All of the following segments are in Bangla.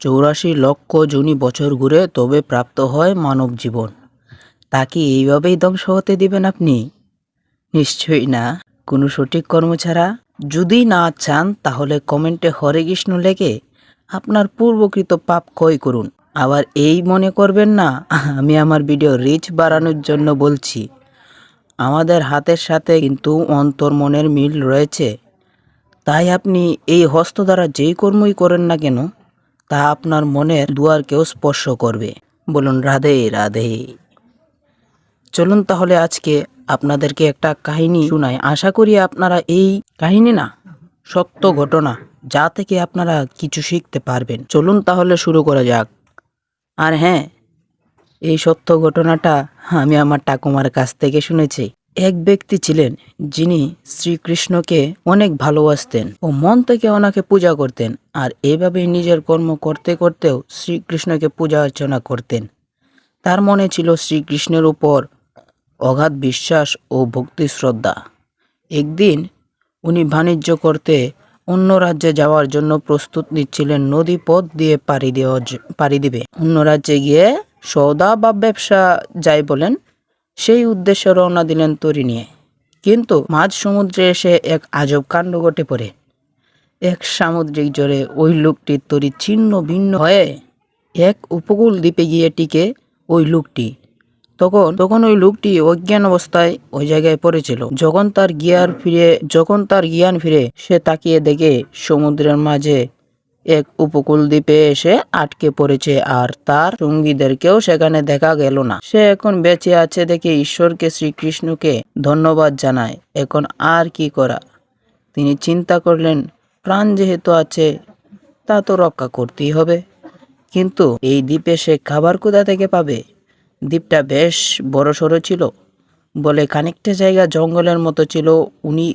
চৌরাশি লক্ষ জুনি বছর ঘুরে তবে প্রাপ্ত হয় মানব জীবন। তা কি এইভাবেই ধ্বংস হতে দিবেন আপনি? নিশ্চয়ই না। কোনো সঠিক কর্ম ছাড়া? যদি না চান, তাহলে কমেন্টে হরে কৃষ্ণ লেগে আপনার পূর্বকৃত পাপ ক্ষয় করুন। আবার এই মনে করবেন না, আমি আমার ভিডিও রিচ বাড়ানোর জন্য বলছি। আমাদের হাতের সাথে কিন্তু অন্তর মনের মিল রয়েছে। তাই আপনি এই হস্ত দ্বারা যেই কর্মই করেন না কেন তা আপনার মনের দুয়ারকেও স্পর্শ করবে। বলুন, রাধে রাধে। চলুন তাহলে আজকে আপনাদেরকে একটা কাহিনী শোনাই। আশা করি আপনারা এই কাহিনী না, সত্য ঘটনা, যা থেকে আপনারা কিছু শিখতে পারবেন। চলুন তাহলে শুরু করা যাক। আর হ্যাঁ এই সত্য ঘটনাটা আমি আমার ঠাকুমার কাছ থেকে শুনেছি। এক ব্যক্তি ছিলেন যিনি শ্রীকৃষ্ণকে অনেক ভালোবাসতেন ও মন থেকে ওনাকে পূজা করতেন আর এইভাবেই নিজের কর্ম করতে করতেও শ্রীকৃষ্ণকে পূজা অর্চনা করতেন। তার মনে ছিল শ্রীকৃষ্ণের উপর অগাধ বিশ্বাস ও ভক্তি শ্রদ্ধা। একদিন উনি বাণিজ্য করতে অন্য রাজ্যে যাওয়ার জন্য প্রস্তুত নিচ্ছিলেন নদী পথ দিয়ে পাড়ি দেওয়া পাড়ি দিবে। অন্য রাজ্যে গিয়ে সৌদা বা ব্যবসা যাই বলেন সেই উদ্দেশ্যে রওনা দিলেন তরি নিয়ে। কিন্তু মাঝ সমুদ্রে এসে এক আজব কাণ্ড ঘটে পড়ে। এক সামুদ্রিক জ্বরে ওই লোকটির তরি ছিন্ন ভিন্ন হয়ে এক উপকূল দ্বীপে গিয়ে টিকে ওই লোকটি। তখন তখন ওই লোকটি অজ্ঞান অবস্থায় ওই জায়গায় পড়েছিল। যখন তার গিয়ার ফিরে, যখন তার জ্ঞান ফিরে, সে তাকিয়ে দেখে সমুদ্রের মাঝে এক উপকূল দ্বীপে এসে আটকে পড়েছে, আর তার সঙ্গীদেরকেও সেখানে দেখা গেল না। সে এখন বেঁচে আছে দেখে ঈশ্বরকে, শ্রীকৃষ্ণকে ধন্যবাদ জানায়। এখন আর কি করা? তিনি চিন্তা করলেন, প্রাণ যেহেতু আছে, তা তো রক্ষা করতেই হবে। কিন্তু এই দ্বীপে সে খাবার কোথা থেকে পাবে? দ্বীপটা বেশ বড় সড়ো ছিল। বলে খানিকটা জায়গা জঙ্গলের মতো ছিল। উনি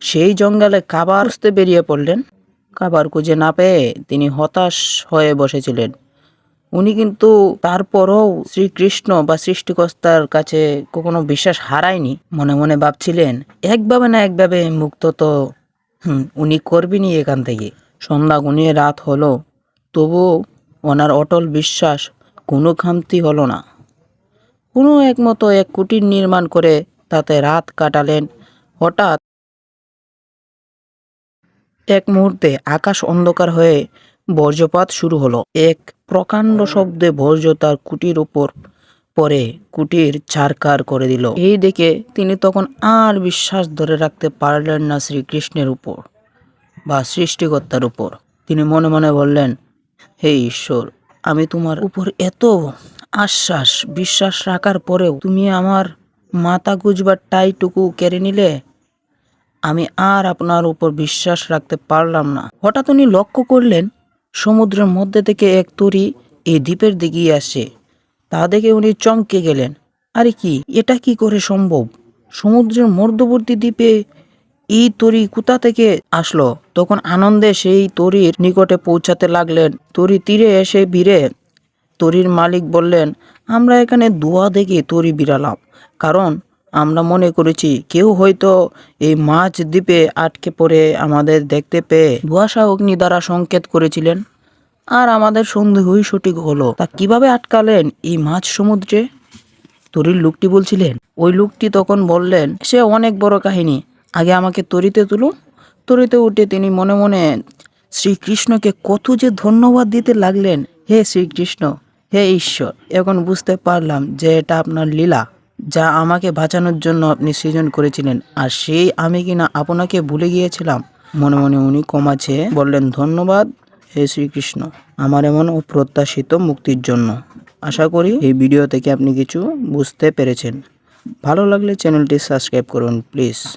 সেই জঙ্গলে খাবার আসতে বেরিয়ে পড়লেন। খাবার খুঁজে না পেয়ে তিনি হতাশ হয়ে বসেছিলেন। উনি কিন্তু তারপরও শ্রীকৃষ্ণ বা সৃষ্টিকর্তার কাছে কখনো বিশ্বাস হারায়নি। মনে মনে ভাবছিলেন, একভাবে না একভাবে মুক্ত তো উনি করবেনই এখান থেকে। সন্ধ্যা গুনিয়ে রাত হলো, তবুও ওনার অটল বিশ্বাস কোনো খামতি হলো না। কোনো একমতো এক কুটির নির্মাণ করে তাতে রাত কাটালেন। হঠাৎ এক মুহূর্তে আকাশ অন্ধকার হয়ে বজ্রপাত শুরু হলো। এক প্রকাণ্ড শব্দে বজ্র তার কুটির উপর পরে কুটির ছারকার করে দিল। এই দেখে তিনি তখন আর বিশ্বাস ধরে রাখতে পারলেন না শ্রীকৃষ্ণের উপর বা সৃষ্টিকর্তার উপর। তিনি মনে মনে বললেন, হে ঈশ্বর, আমি তোমার উপর এত আশ্বাস, বিশ্বাস রাখার পরেও তুমি আমার মাথা গুজবার টাইটুকু কেড়ে নিলে? আমি আর আপনার উপর বিশ্বাস রাখতে পারলাম না। হঠাৎ উনি লক্ষ্য করলেন, সমুদ্রের মধ্যে থেকে এক তরি এই দ্বীপের দিকেই আসে। তা দেখে উনি চমকে গেলেন। আরে কি, এটা কি করে সম্ভব? সমুদ্রের মধ্যবর্তী দ্বীপে এই তরি কোথা থেকে আসলো? তখন আনন্দে সেই তরির নিকটে পৌঁছাতে লাগলেন। তরি তীরে এসে ভিড়ে তরির মালিক বললেন, আমরা এখানে দুয়া দেখে তরি বিড়ালাম। কারণ আমরা মনে করেছি কেউ হয়তো এই মাছ দ্বীপে আটকে পড়ে আমাদের দেখতে পেয়ে ধোয়াশা অগ্নি দ্বারা সংকেত করেছিলেন। আর আমাদের সন্দেহই সঠিক হলো। তা কীভাবে আটকালেন এই মাছ সমুদ্রে? তরির লোকটি বলছিলেন, ওই লোকটি তখন বললেন, সে অনেক বড় কাহিনী। আগে আমাকে তরিতে তুলুন তরিতে উঠে তিনি মনে মনে, শ্রীকৃষ্ণকে কত যে ধন্যবাদ দিতে লাগলেন। হে শ্রীকৃষ্ণ, হে ঈশ্বর। এখন বুঝতে পারলাম যে এটা আপনার লীলা। যা আমাকে বাঁচানোর জন্য আপনি সৃজন করেছিলেন। আর সেই আমি কিনা আপনাকে ভুলে গিয়েছিলাম। মনে মনে উনি কমাছে বললেন, ধন্যবাদ হে শ্রীকৃষ্ণ। আমার এমন অপ্রত্যাশিত মুক্তির জন্য। আশা করি এই ভিডিও থেকে আপনি কিছু বুঝতে পেরেছেন। ভালো লাগলে চ্যানেলটি সাবস্ক্রাইব করুন, প্লিজ।